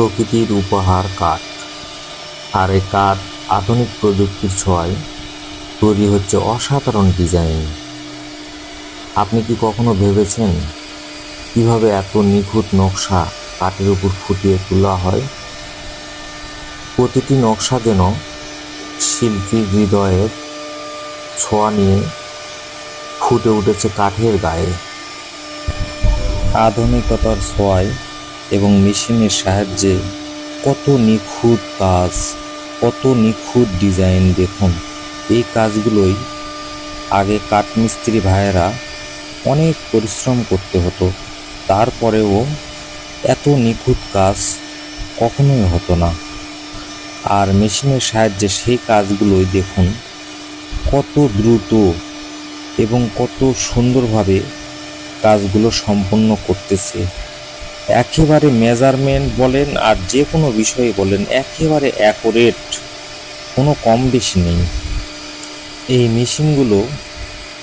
প্রকৃতির উপহার কাঠ। আর এই কাঠ আধুনিক প্রযুক্তির ছোঁয়ায় তৈরি হচ্ছে অসাধারণ ডিজাইন। আপনি কি কখনো ভেবেছেন কীভাবে এত নিখুঁত নকশা কাঠের উপর ফুটিয়ে তোলা হয়? প্রতিটি নকশা যেন শিল্পীর হৃদয়ের ছোঁয়া নিয়ে ফুটে উঠেছে কাঠের গায়ে। আধুনিকতার ছোঁয়ায় এবং মেশিনের সাহায্যে কত নিখুঁত কাজ, কত নিখুঁত ডিজাইন দেখুন। এই কাজগুলোই আগে কাঠমিস্ত্রি ভাইয়েরা অনেক পরিশ্রম করতে হতো, তারপরেও এত নিখুঁত কাজ কখনোই হতো না। আর মেশিনের সাহায্যে সেই কাজগুলোই দেখুন কত দ্রুত এবং কত সুন্দরভাবে কাজগুলো সম্পন্ন করতেছে। একেবারে মেজারমেন্ট বলেন আর যে কোনো বিষয়ে বলেন, একেবারে অ্যাকোরেট। কোনো কম বেশি নেই। এই মেশিনগুলো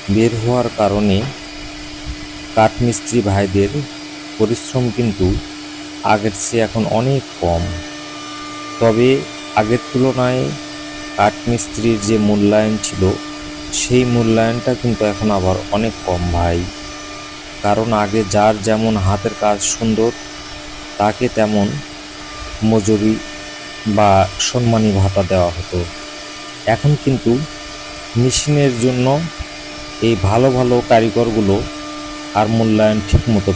বের হওয়ার কারণে কাঠমিস্ত্রি ভাইদের পরিশ্রম কিন্তু আগের চেয়ে এখন অনেক কম। তবে আগের তুলনায় কাঠমিস্ত্রির যে মূল্যায়ন ছিল, সেই মূল্যায়নটা কিন্তু এখন আবার অনেক কম ভাই। কারণ আগে যার যেমন হাতের কাজ সুন্দর, তাকে তেমন মজুরি বা সম্মানী ভাতা দেওয়া হতো। এখন কিন্তু মেশিনের জন্য এই ভালো ভালো কারিগরগুলো আর মূল্যায়ন ঠিক মতো